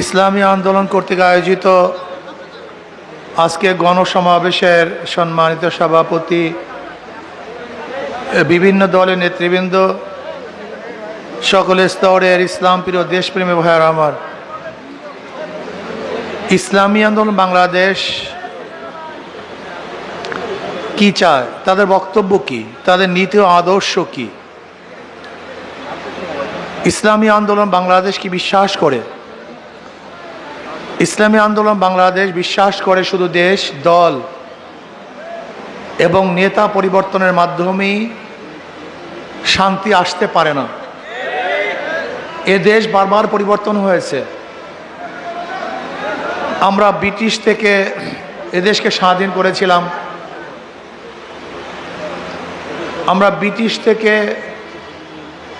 ইসলামী আন্দোলন কর্তৃক আয়োজিত আজকে গণসমাবেশের সম্মানিত সভাপতি, বিভিন্ন দলের নেতৃবৃন্দ সকল স্তরের ইসলাম প্রিয় দেশপ্রেমী ভাইয়ার আমার। ইসলামী আন্দোলন বাংলাদেশ কি চায়? তাদের বক্তব্য কি? তাদের নীতি ও আদর্শ কি? ইসলামী আন্দোলন বাংলাদেশ কি বিশ্বাস করে? ইসলামী আন্দোলন বাংলাদেশ বিশ্বাস করে শুধু দেশ, দল এবং নেতা পরিবর্তনের মাধ্যমেই শান্তি আসতে পারে না। এ দেশ বারবার পরিবর্তন হয়েছে। আমরা ব্রিটিশ থেকে এদেশকে স্বাধীন করেছিলাম। আমরা ব্রিটিশ থেকে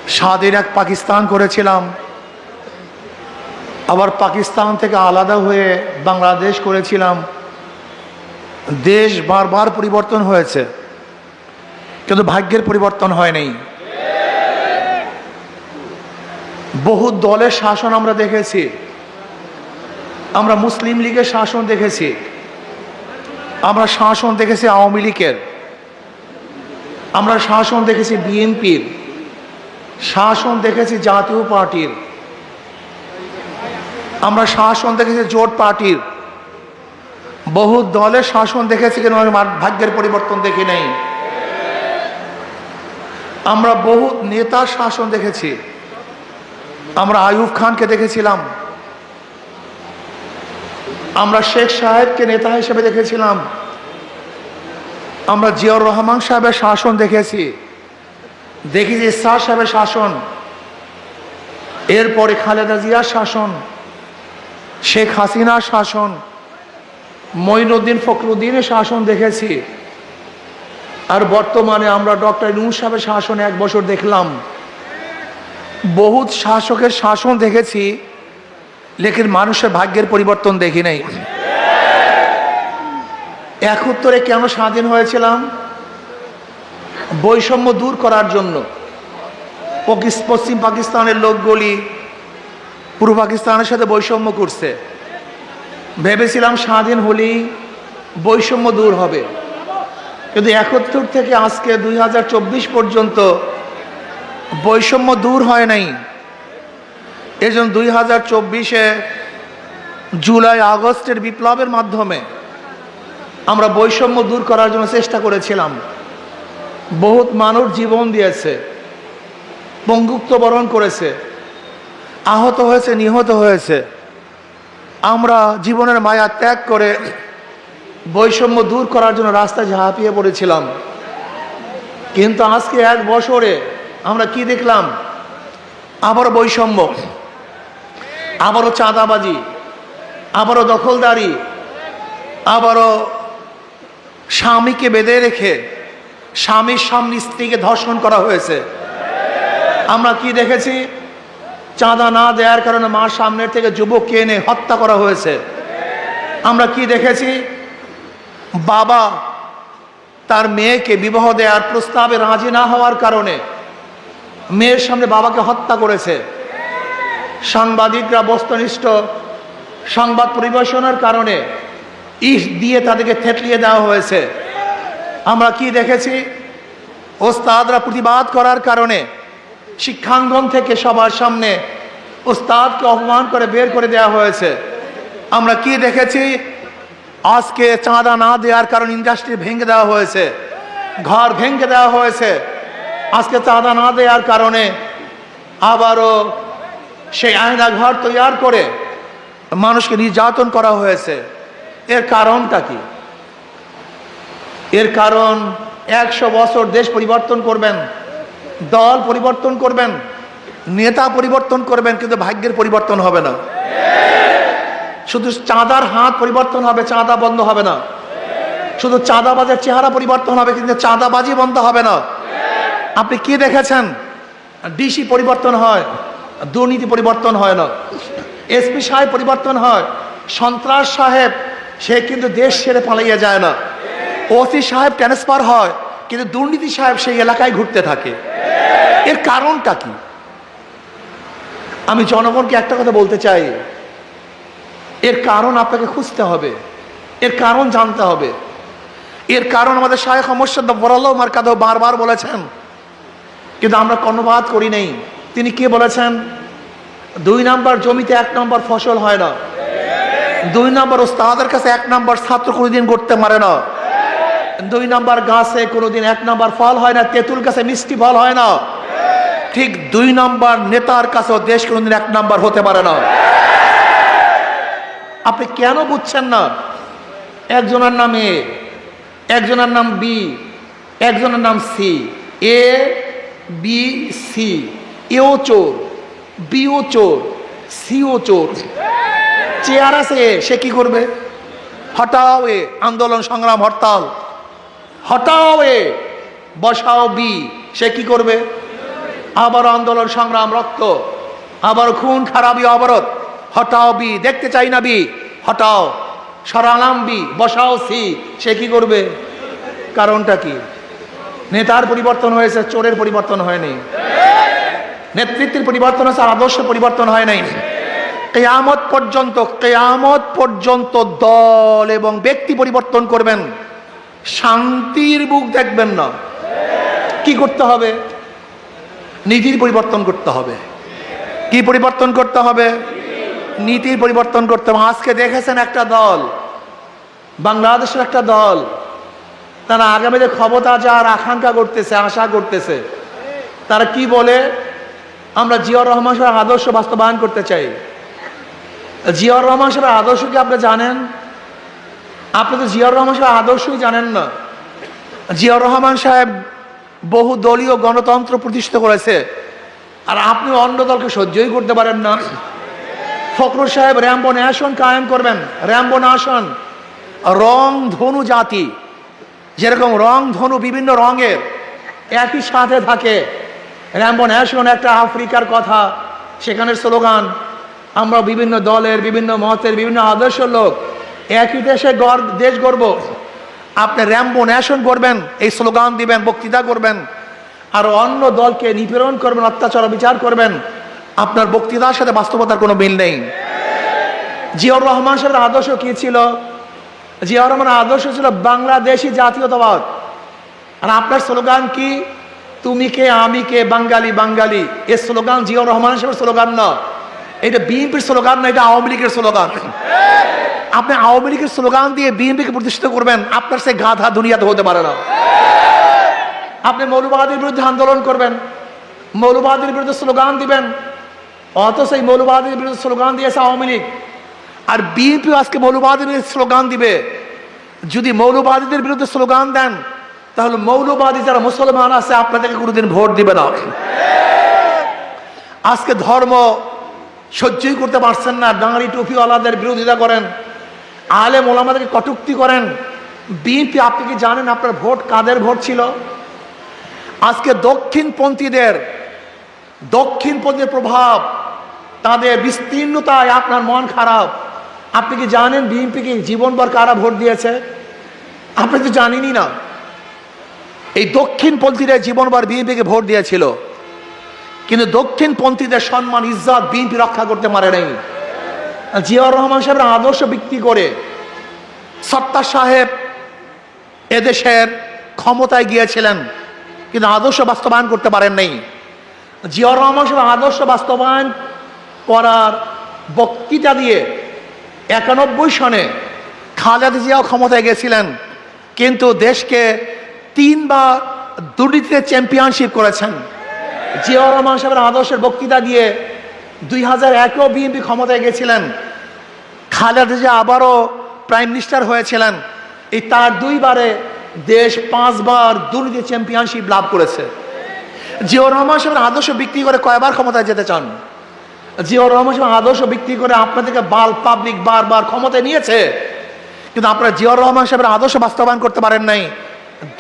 স্বাধীন এক পাকিস্তান করেছিলাম। আবার পাকিস্তান থেকে আলাদা হয়ে বাংলাদেশ করেছিলাম। দেশ বারবার পরিবর্তন হয়েছে। কিন্তু ভাগ্যের পরিবর্তন হয়নি। বহু দলের শাসন আমরা দেখেছি। আমরা মুসলিম লীগের শাসন দেখেছি। আমরা শাসন দেখেছি আওয়ামী লীগের। আমরা শাসন দেখেছি বিএনপির। শাসন দেখেছি জাতীয় পার্টির। আমরা শাসন দেখেছি জোট পার্টির। বহু দলের শাসন দেখেছি কিন্তু ভাগ্যের পরিবর্তন দেখি নাই। আমরা বহু নেতার শাসন দেখেছি। আমরা আয়ুব খানকে দেখেছিলাম। আমরা শেখ সাহেবকে নেতা হিসেবে দেখেছিলাম। আমরা জিয়াউর রহমান সাহেবের শাসন দেখেছি। দেখেছি ইসার সাহেবের শাসন। এরপরে খালেদা জিয়ার শাসন। শেখ হাসিনার শাসন, মঈনুদ্দিন ফখরুদ্দিনের শাসন দেখেছি। আর বর্তমানে আমরা ডক্টর ইউনুস সাহেবের শাসন এক বছর দেখলাম। বহুত শাসকের শাসন দেখেছি, লেকিন মানুষের ভাগ্যের পরিবর্তন দেখি নাই। একাত্তরে কেন স্বাধীন হয়েছিলাম? বৈষম্য দূর করার জন্য। পশ্চিম পাকিস্তানের লোকগুলি পূর্ব পাকিস্তানের সাথে বৈষম্য করছে। ভেবেছিলাম স্বাধীন হলেই বৈষম্য দূর হবে। কিন্তু একাত্তর থেকে আজকে দুই হাজার চব্বিশ পর্যন্ত বৈষম্য দূর হয় নাই। এই জন্য দুই হাজার চব্বিশে জুলাই, আগস্টের বিপ্লবের মাধ্যমে আমরা বৈষম্য দূর করার জন্য চেষ্টা করেছিলাম। বহুত মানুষ জীবন দিয়েছে পঙ্গুক্ত বরণ করেছে। আহত হয়েছে, নিহত হয়েছে। আমরা জীবনের মায়া ত্যাগ করে বৈষম্য দূর করার জন্য রাস্তায় ঝাঁপিয়ে পড়েছিলাম। কিন্তু আজকে এক বছরে আমরা কি দেখলাম? আবারও বৈষম্য, আবারও চাঁদাবাজি, আবারও দখলদারি, আবারও স্বামীকে বেঁধে রেখে স্বামীর সামনে স্ত্রীকে ধর্ষণ করা হয়েছে। আমরা কি দেখেছি? চাঁদা না দেওয়ার কারণে মার সামনের থেকে যুবককে এনে হত্যা করা হয়েছে। আমরা কি দেখেছি? বাবা তার মেয়েকে বিবাহ দেওয়ার প্রস্তাবে রাজি না হওয়ার কারণে মেয়ের সামনে বাবাকে হত্যা করেছে। সাংবাদিকরা বস্তুনিষ্ঠ সংবাদ পরিবেশনের কারণে ইট দিয়ে তাদেরকে থেতলিয়ে দেওয়া হয়েছে। আমরা কি দেখেছি? ওস্তাদরা প্রতিবাদ করার কারণে শিক্ষাঙ্গন থেকে সবার সামনে ওস্তাদকে অপমান করে বের করে দেওয়া হয়েছে। আমরা কি দেখেছি? আজকে চাঁদা না দেওয়ার কারণে ইন্ডাস্ট্রি ভেঙে দেওয়া হয়েছে। ঘর ভেঙে দেওয়া হয়েছে। আজকে চাঁদা না দেওয়ার কারণে আবারও সেই আয়না ঘর তৈরি করে মানুষকে নির্যাতন করা হয়েছে। এর কারণটা কি? এর কারণ একশো বছর দেশ পরিবর্তন করবেন। দল পরিবর্তন করবেন, নেতা পরিবর্তন করবেন, কিন্তু ভাগ্যের পরিবর্তন হবে না। শুধু চাঁদার হাত পরিবর্তন হবে, চাঁদা বন্ধ হবে না। শুধু চাঁদাবাজের চেহারা পরিবর্তন হবে, কিন্তু চাঁদাবাজি বন্ধ হবে না। আপনি কি দেখেছেন? ডিসি পরিবর্তন হয়, দুর্নীতি পরিবর্তন হয় না। এসপি সাহেব পরিবর্তন হয়, সন্ত্রাস সাহেব, সে কিন্তু দেশ ছেড়ে পালাইয়া যায় না। ওসি সাহেব ট্রান্সফার হয় কিন্তু দুর্নীতি সাহেব সেই এলাকায় ঘুরতে থাকে। এর কারণটা কি? আমি জনগণকে একটা কথা বলতে চাই। এর কারণ আপনাকে খুঁজতে হবে। এর কারণ জানতে হবে। এর কারণ আমাদের শায়েখ মোর্শেদ বরাল মার্কাদও বারবার বলেছেন। কিন্তু আমরা কর্ণপাত করি নেই। তিনি কে বলেছেন? দুই নাম্বার জমিতে এক নম্বর ফসল হয় না। দুই নম্বর ওস্তাদের কাছে এক নম্বর ছাত্র কোনোদিন করতে পারে না। দুই নাম্বার গাছে কোনোদিন এক নম্বর ফল হয় না, তেঁতুল গাছে মিষ্টি ফল হয় না। ঠিক দুই নম্বর নেতার কাছেও দেশ কোনোদিন এক নম্বর হতে পারে না। আপনি কেন বুঝছেন না? একজনের নাম এ, একজনের নাম বি, একজনের নাম সি, এ, বি, সি, এও চোর, বিও চোর, সিও চোর। চেয়ার আছে সে কি করবে? হটাও এ আন্দোলন সংগ্রাম হরতাল। হটাও এ, বসাও বি। সে কি করবে? আবার আন্দোলন, সংগ্রাম, রক্ত। আবার খুন, খারাপি, অবরোধ। হটাও বি, দেখতে চাই না বি। হটাও, সরালাম বি, বসাও সি। সে কি করবে? কারণটা কি? নেতার পরিবর্তন হয়েছে, চোরের পরিবর্তন হয়নি। নেতৃত্বের পরিবর্তন হয়েছে, আদর্শ পরিবর্তন হয় নাই। কেয়ামত পর্যন্ত কেয়ামত পর্যন্ত দল এবং ব্যক্তি পরিবর্তন করবেন। শান্তির বুক দেখবেন না। কি করতে হবে? নীতির পরিবর্তন করতে হবে। কি পরিবর্তন করতে হবে? নীতির পরিবর্তন করতে হবে। আজকে দেখেছেন একটা দল, বাংলাদেশের একটা দল, তারা আগামীতে ক্ষমতা যাওয়ার আকাঙ্ক্ষা করতেছে, আশা করতেছে। তারা কি বলে? আমরা জিয়াউর রহমান সাহেবের আদর্শ বাস্তবায়ন করতে চাই। জিয়াউর রহমান সাহেবের আদর্শ কি আপনি জানেন? আপনি তো জিয়াউর রহমান সাহেব আদর্শই জানেন না। জিয়াউর রহমান সাহেব বহু দলীয় গণতন্ত্র প্রতিষ্ঠিত করেছে। আর আপনি অন্য দলকে সহ্যই করতে পারেন না। ফখরুল সাহেব র্যাম্বো ন্যাশন কায়েম করবেন, র্যাম্বো ন্যাশন রং ধনু জাতি, যেরকম রং ধনু বিভিন্ন রঙের, একই সাথে থাকে। র্যাম্বো ন্যাশন একটা আফ্রিকার কথা, সেখানের স্লোগান, আমরা বিভিন্ন দলের, বিভিন্ন মতের, বিভিন্ন আদর্শ লোক একই দেশে গর্ব দেশ গর্ব আপনি র্যাম্বো ন্যাশন করবেন এই স্লোগান দিবেন, বক্তৃতা করবেন। আর অন্য দলকে নিপীড়ন করবেন, অত্যাচার বিচার করবেন। আপনার বক্তৃতার সাথে বাস্তবতার কোনো মিল নেই। জিয়াউর রহমান সাহেবের আদর্শ কি ছিল? জিয়াউর রহমানের আদর্শ ছিল বাংলাদেশি জাতীয়তাবাদ। আর আপনার স্লোগান কি? তুমি কে, আমি কে, বাঙালি বাঙালি। এ স্লোগান জিয়াউর রহমান সাহেবের স্লোগান না। এটা বিএনপির স্লোগান না এটা আওয়ামী লীগের স্লোগান? আপনি আওয়ামী লীগের স্লোগান দিয়ে বিএনপিকে প্রতিষ্ঠিত করবেন, আপনার সে গাধা দুনিয়াতে হতে পারে না। আপনি মৌলবাদীর বিরুদ্ধে আন্দোলন করবেন, মৌলবাদীর বিরুদ্ধে স্লোগান দিবেন অত সেই মৌলবাদীর বিরুদ্ধে স্লোগান দিয়েছে আওয়ামী লীগ। আর বিএনপি আজকে মৌলবাদীর স্লোগান দিবে। যদি মৌলবাদীদের বিরুদ্ধে স্লোগান দেন, তাহলে মৌলবাদী যারা মুসলমান আছে, আপনাদেরকে কোনোদিন ভোট দিবে না। আজকে ধর্ম সহ্যই করতে পারছেন না। ডাঙারি টুপিওয়ালাদের বিরোধিতা করেন। আলেম ওলামাদেরকে কটুক্তি করেন। বিএনপি, আপনি কি জানেন আপনার ভোট কাদের ভোট ছিল? আজকে দক্ষিণপন্থীদের দক্ষিণপন্থীর প্রভাব, তাদের বিস্তীর্ণতায় আপনার মন খারাপ। আপনি কি জানেন বিএনপিকে জীবনভর কারা ভোট দিয়েছে? আপনি তো জানেনই না। এই দক্ষিণপন্থীরা জীবনভর বিএনপিকে ভোট দিয়েছিল। কিন্তু দক্ষিণপন্থীদের সম্মান ইজ্জত বিএনপি রক্ষা করতে পারে নাই। জিয়াউর রহমান সাহেবের আদর্শ বিক্রি করে সত্তার সাহেব এদেশের ক্ষমতায় গিয়েছিলেন, কিন্তু আদর্শ বাস্তবায়ন করতে পারেন নাই। জিয়াউর রহমান সাহেব আদর্শ বাস্তবায়ন করার বক্তৃতা দিয়ে একানব্বই সনে খালেদ জিয়াও ক্ষমতায় গেছিলেন, কিন্তু দেশকে তিনবার দুর্নীতিতে চ্যাম্পিয়নশিপ করেছেন। জিয়াউর রহমান সাহেবের আদর্শের বক্তৃতা দিয়ে দুই হাজার একেও বিএনপি ক্ষমতায় গেছিলেন। খালেদা জিয়া আবারও প্রাইম মিনিস্টার হয়েছিলেন। এই তার দুইবারে দেশ পাঁচবার দুর্নীতি চ্যাম্পিয়নশিপ লাভ করেছে। জিয়াউর রহমান সাহেবের আদর্শ বিক্রি করে কয়বার ক্ষমতায় যেতে চান? জিয়াউর রহমান সাহেব আদর্শ বিক্রি করে আপনাদেরকে বাল পাবলিক বারবার ক্ষমতায় নিয়েছে। কিন্তু আপনারা জিয়াউর রহমান সাহেবের আদর্শ বাস্তবায়ন করতে পারেন নাই।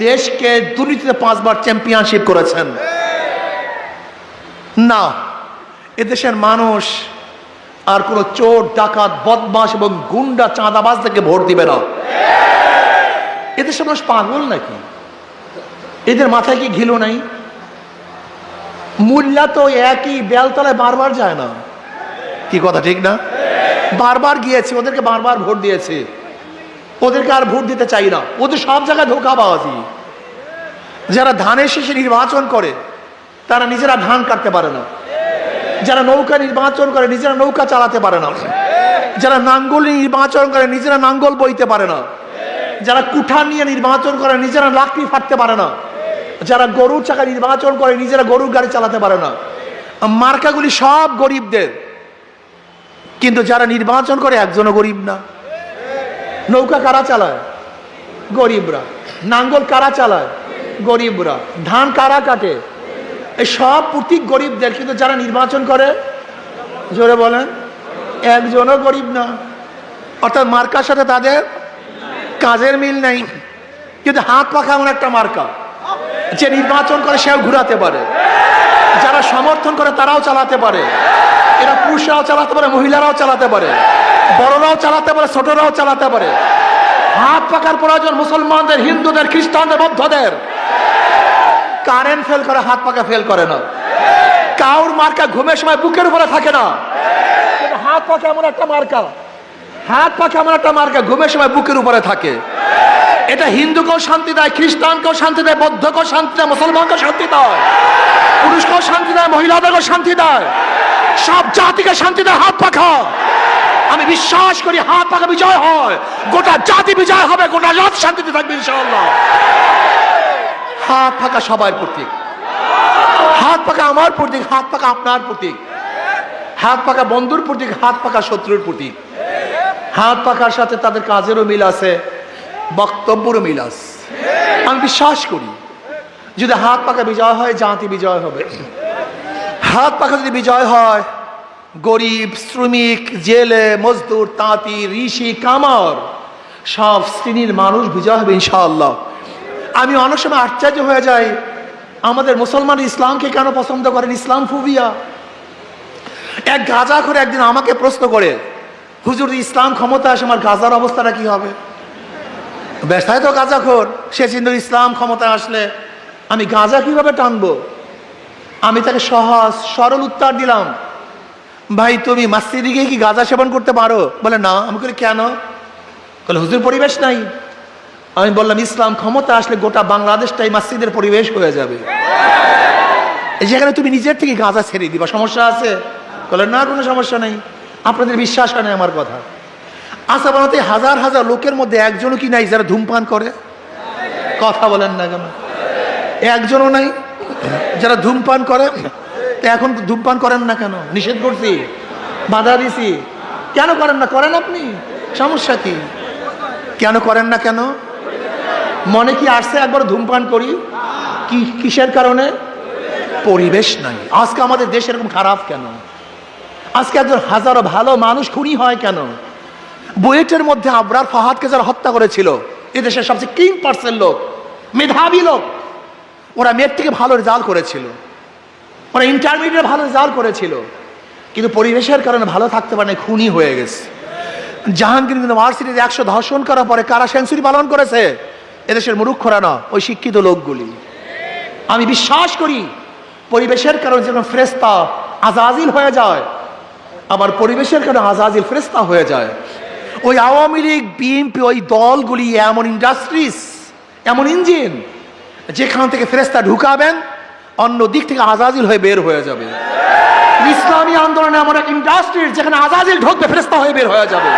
দেশকে দুর্নীতিতে পাঁচবার চ্যাম্পিয়নশিপ করেছেন। না, এদেশের মানুষ আর কোনো চোর, ডাকাত বদমাস এবং গুন্ডা চাঁদাবাজ থেকে ভোট দিবে না। এদেশের মানুষ পাগল নাকি? এদের মাথায় কি ঘিলো নাই? মূল্যা তো একই, বেলতলায় বারবার যায় না। কি কথা, ঠিক না? বারবার গিয়েছি, ওদেরকে বারবার ভোট দিয়েছে। ওদেরকে আর ভোট দিতে চাই না। ওদের সব জায়গায় ধোকা ধোকাবাজি। যারা ধানের শেষে নির্বাচন করে তারা নিজেরা ধান কাটতে পারে না। যারা নৌকা নির্বাচন করে, নিজেরা নৌকা চালাতে পারে না। যারা নাঙ্গল নির্বাচন করে, নিজেরা নাঙ্গল বইতে পারে না। যারা কুঠার নিয়ে নির্বাচন করে, নিজেরা লাকড়ি ফাটতে পারে না। যারা গরুর চাকা নির্বাচন করে, নিজেরা গরুর গাড়ি চালাতে পারে না। মার্কাগুলি সব গরিবদের। কিন্তু যারা নির্বাচন করে, একজনও গরিব না। নৌকা কারা চালায়? গরিবরা। নাঙ্গল কারা চালায়? গরিবরা। ধান কারা কাটে? এই সব প্রতীক গরিবদের, কিন্তু যারা নির্বাচন করে, জোরে বলেন, একজনও গরিব না। অর্থাৎ মার্কার সাথে তাদের কাজের মিল নেই। কিন্তু হাত পাখা এমন একটা মার্কা, যে নির্বাচন করে সেও ঘুরাতে পারে। যারা সমর্থন করে তারাও চালাতে পারে। এরা পুরুষরাও চালাতে পারে, মহিলারাও চালাতে পারে। বড়রাও চালাতে পারে, ছোটরাও চালাতে পারে। হাত পাকার প্রয়োজন মুসলমানদের, হিন্দুদের, খ্রিস্টানদের, বৌদ্ধদের। কারেন্ট ফেল করে, হাত পাকা ফেল করে না। কাউর মার্কা ঘুমের সময় বুকের উপরে থাকে না। হাত পাকা এমন একটা মার্কা। হাত পাকা এমন একটা মার্কা, ঘুমের সময় বুকের উপরে থাকে। এটা হিন্দুকেও শান্তি দেয়, খ্রিস্টানকেও শান্তি দেয়, বৌদ্ধকেও শান্তি দেয়, মুসলমানকেও শান্তি দেয়। পুরুষকেও শান্তি দেয়, মহিলাদেরকেও শান্তি দেয়। সব জাতিকে শান্তি দেয়, হাত পাখা। আমি বিশ্বাস করি হাত পাখা বিজয় হয়। গোটা জাতি বিজয় হবে, গোটা জাতি শান্তিতে থাকবে ইনশাআল্লাহ। হাত পাকা সবার প্রতীক। হাত পাকা আমার প্রতীক, হাত পাকা আপনার প্রতীক। হাত পাকা বন্ধুর প্রতীক, হাত পাকা শত্রুর প্রতীক। হাত পাকার সাথে তাদের কাজেরও মিল আছে, বক্তব্যেরও মিল আছে। আমি বিশ্বাস করি, যদি হাত পাকা বিজয় হয়, জাতি বিজয় হবে। হাত পাকা যদি বিজয় হয়, গরিব, শ্রমিক, জেলে, মজদুর, তাঁতি, ঋষি, কামার, সব শ্রেণির মানুষ বিজয় হবে ইনশাআল্লাহ। আমি অনেক সময় আশ্চর্য হয়ে যাই। আমাদের মুসলমান ইসলামকে কেন পছন্দ করেন? ইসলাম ফুবিয়া। এক গাজা করে একদিন আমাকে প্রশ্ন করে, হুজুর, ইসলাম ক্ষমতা আসে, আমার গাজার অবস্থাটা কি হবে? ব্যস্তায় তো গাজাখোর সে চিন্তা ইসলাম ক্ষমতা আসলে আমি গাজা কীভাবে টানবো? আমি তাকে সহজ, সরল উত্তর দিলাম, ভাই, তুমি মাসজিদে গিয়ে কি গাঁজা সেবন করতে পারো? বলে, না। আমি বলি, কেন? বলে হুজুর, পরিবেশ নাই। আমি বললাম, ইসলাম ক্ষমতা আসলে গোটা বাংলাদেশটাই মাসজিদের পরিবেশ হয়ে যাবে। যেখানে তুমি নিজের থেকে গাঁজা ছেড়ে দিবা, সমস্যা আছে? বলে, না, কোনো সমস্যা নেই। আপনাদের বিশ্বাস হয় না আমার কথা? আশা বানাতে হাজার হাজার লোকের মধ্যে একজনও কি নাই যারা ধূমপান করে? কথা বলেন না কেন? একজনও নাই যারা ধূমপান করে? তো এখন ধূমপান করেন না কেন? নিষেধ করছি, বাধা দিছি। কেন করেন না? করেন আপনি। সমস্যা কি? কেন করেন না কেন? মনে কি আসছে একবার ধূমপান করি? কি, কিসের কারণে? পরিবেশ নাই। আজকে আমাদের দেশ এরকম খারাপ কেন? আজকে একজন হাজারো ভালো মানুষ খুনি হয় কেন? বুয়েটের মধ্যে আবরার ফাহাদকে যারা হত্যা করেছিল এদেশের সবচেয়ে কিং পার্সেন্ট লোক, মেধাবী লোক, ওরা মেয়ের থেকে ভালো রেজাল্ট করেছিল। ওরা ইন্টারমিডিয়েট ভালো রেজাল্ট করেছিল। কিন্তু পরিবেশের কারণে ভালো থাকতে পারে খুনি হয়ে গেছে। জাহাঙ্গীর ইউনিভার্সিটিতে একশো ধর্ষণ করার পরে কারা সেঞ্চুরি পালন করেছে? এদেশের মুরুক্ষরা না, ওই শিক্ষিত লোকগুলি। আমি বিশ্বাস করি, পরিবেশের কারণে যেমন ফ্রেস্তা আজাজিল হয়ে যায়, আবার পরিবেশের কারণে আজাজিল ফ্রেস্তা হয়ে যায়, ওই আওয়ামী লীগ, বিএনপি, ওই দলগুলি এমন ইন্ডাস্ট্রিজ এমন ইঞ্জিন যেখান থেকে ফেরেস্তা ঢুকাবেন, অন্য দিক থেকে আজাজিল হয়ে বের হয়ে যাবে। ইসলামী আন্দোলনে এমন এক ইন্ডাস্ট্রিজ যেখানে আজাজিল ঢুকবে ফেরেস্তা হয়ে বের হয়ে যাবে।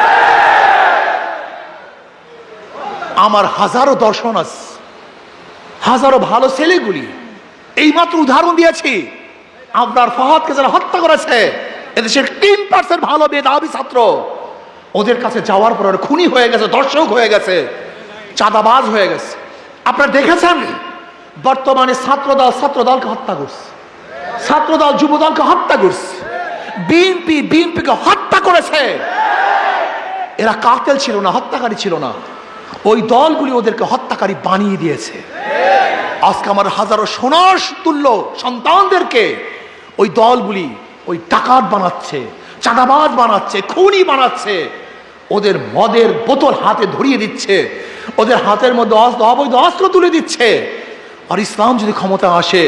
আমার হাজারো দর্শন আছে, হাজারো ভালো ছেলেগুলি। এইমাত্র উদাহরণ দিয়েছি আপনার ফহাদকে যারা হত্যা করেছে, এদেশের তিন পার্সেন্ট ভালো মেধাবী ছাত্র, ওদের কাছে যাওয়ার পর খুনি হয়ে গেছে দর্শক হয়ে গেছে, চাঁদাবাজ হয়ে গেছে। আপনারা দেখেছেন, বর্তমানে ছাত্রদল ছাত্রদলকে হত্যা করছে, ছাত্রদল যুবদলকে হত্যা করছে, বিএনপি বিএনপিকে হত্যা করেছে। এরা কাতেল ছিল না, হত্যাকারী ছিল না। ওই দলগুলি ওদেরকে হত্যাকারী বানিয়ে দিয়েছে। আজকে আমার হাজারো সোনার তুল্য সন্তানদেরকে ওই দলগুলি ওই ডাকাত বানাচ্ছে, চাঁদাবাজ বানাচ্ছে, খুনি বানাচ্ছে। ওদের মদের বোতল হাতে ধরিয়ে দিচ্ছে, ওদের হাতের মধ্যে অবৈধ অস্ত্র তুলে দিচ্ছে। আর ইসলাম যদি ক্ষমতা আসে,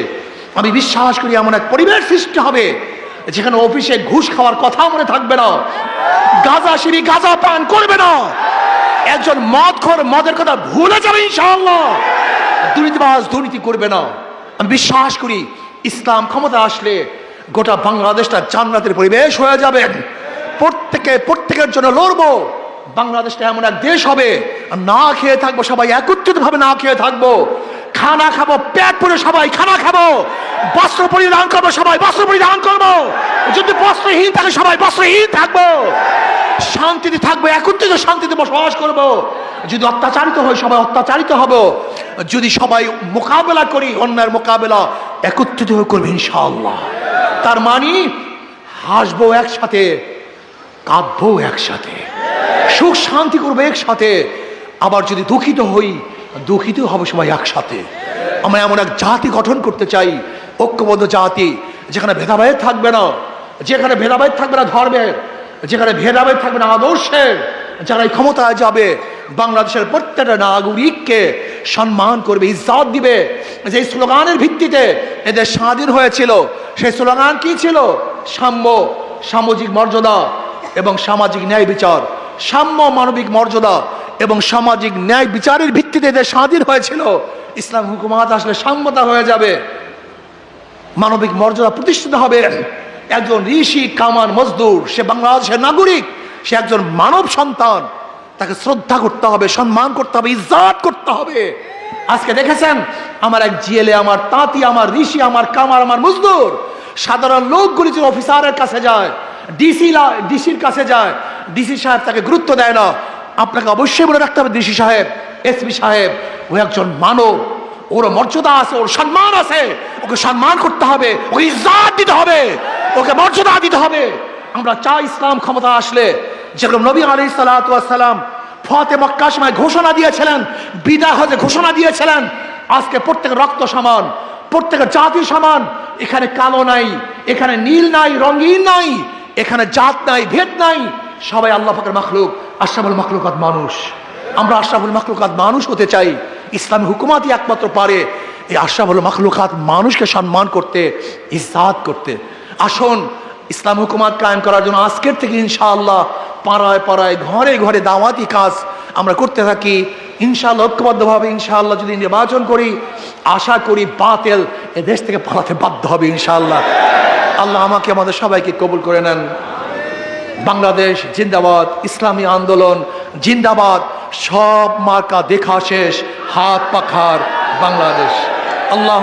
আমি বিশ্বাস করি এমন এক পরিবেশ সৃষ্টি হবে, যেখানে অফিসে ঘুষ খাওয়ার কথা মনে থাকবে না, গাঁজা সিঁড়ি গাঁজা পান করবে না। একজন মদ খোর মদের কথা ভুলে যাবে ইনশাআল্লাহ। দুর্নীতিবাজ দুর্নীতি করবে না। আমি বিশ্বাস করি, ইসলাম ক্ষমতা আসলে গোটা বাংলাদেশটা জান্নাতের পরিবেশ হয়ে যাবে। প্রত্যেকে, প্রত্যেকের জন্য লড়বো। বাংলাদেশটা এমন এক দেশ হবে না খেয়ে থাকব, সবাই একত্রিত ভাবে না খেয়ে থাকব। খানা খাব, পেট পরে সবাই খানা খাব। বস্ত্র পরিধান করব, সবাই বস্ত্র পরিধান করব। যদি বস্ত্রহীন থাকে, সবাই বস্ত্রহীন থাকব। শান্তিতে থাকব, একত্রিত শান্তিতে বসবাস করব। যদি অত্যাচারিত হয়, সবাই অত্যাচারিত হব। যদি সবাই মোকাবেলা করি অন্যায়ের মোকাবেলা একত্রিত হয়ে করবে, ইনশাআল্লাহ। তার মানে হাসবো একসাথে, কাঁদবো একসাথে। সুখ, শান্তি করব একসাথে। আবার যদি দুঃখিত হই, দুঃখিত হবে সবাই একসাথে। আমরা এমন এক জাতি গঠন করতে চাই, ঐক্যবদ্ধ জাতি, যেখানে ভেদাভেদ থাকবে না, যেখানে ভেদাভেদ থাকবে না ধর্মের যেখানে ভেদাভেদ থাকবে না আদর্শের যারা এই ক্ষমতায় যাবে, বাংলাদেশের প্রত্যেকটা নাগরিককে সম্মান করবে, ইজ্জত দিবে। যে স্লোগানের ভিত্তিতে এদের স্বাধীন হয়েছিল, সেই স্লোগান কি ছিল? সাম্য, সামাজিক মর্যাদা এবং সামাজিক ন্যায় বিচার। সাম্য মানবিক মর্যাদা এবং সামাজিক ন্যায় বিচারের ভিত্তিতে এদের স্বাধীন হয়েছিল। ইসলাম হুকুমাত আসলে সাম্যতা হয়ে যাবে। মানবিক মর্যাদা প্রতিষ্ঠিত হবে। একজন ঋষি, কামান, মজদুর, সে বাংলাদেশের নাগরিক, সে একজন মানব সন্তান, তাকে শ্রদ্ধা করতে হবে, সম্মান করতে হবে, ইজ্জাত করতে হবে। আজকে দেখেছেন, আমার এক জিএলএ আমার তাঁতি, আমার ঋষি, আমার কামার, আমার মজদুর, সাধারণ লোকগুলি যে অফিসারের কাছে যায়, ডিসি ডিসির কাছে যায়, ডিসি সাহেব তাকে গুরুত্ব দেয় না। আপনাকে অবশ্যই মনে রাখতে হবে, ডিসি সাহেব, এসপি সাহেব, ও একজন মানব, ওর মর্যাদা আছে, ওর সম্মান আছে, ওকে সম্মান করতে হবে, ওকে ইজ্জাত দিতে হবে। ওকে মর্যাদা দিতে হবে। আমরা চাই ইসলাম ক্ষমতা আসলে। যেরকম নবী আলী সালাম ফতে মক্কা সময় ঘোষণা দিয়েছিলেন, বিদায় হতে ঘোষণা দিয়েছিলেন, আজকে প্রত্যেকের রক্ত সমান প্রত্যেকের জাতি সমান, এখানে কালো নাই, এখানে নীল নাই, রঙিন নাই, এখানে জাত নাই, ভেদ নাই, সবাই আল্লাহ ফাকের মাখলুক, আশরাফুল মাখলুকাত মানুষ। আমরা আশরাফুল মাখলুকাত মানুষ হতে চাই, ইসলামী হুকুমাতই একমাত্র পারে এই আশরাফুল মাখলুকাত মানুষকে সম্মান করতে ইজাত করতে। আসুন, ইসলাম হুকুমাত কায়েম করার জন্য আজকের থেকে ইনশাআল্লাহ পাড়ায় পাড়ায়, ঘরে ঘরে দাওয়াতি কাজ আমরা করতে থাকি। ইনশাআল্লাহ ঐক্যবদ্ধভাবে ইনশাআল্লাহ যদি নির্বাচন করি, আশা করি বাতেল এ দেশ থেকে পালাতে বাধ্য হবে ইনশাআল্লাহ। আল্লাহ আমাকে, আমাদের সবাইকে কবুল করে নেন। বাংলাদেশ জিন্দাবাদ, ইসলামী আন্দোলন জিন্দাবাদ, সব মার্কা দেখা শেষ, হাত পাখার বাংলাদেশ। আল্লাহ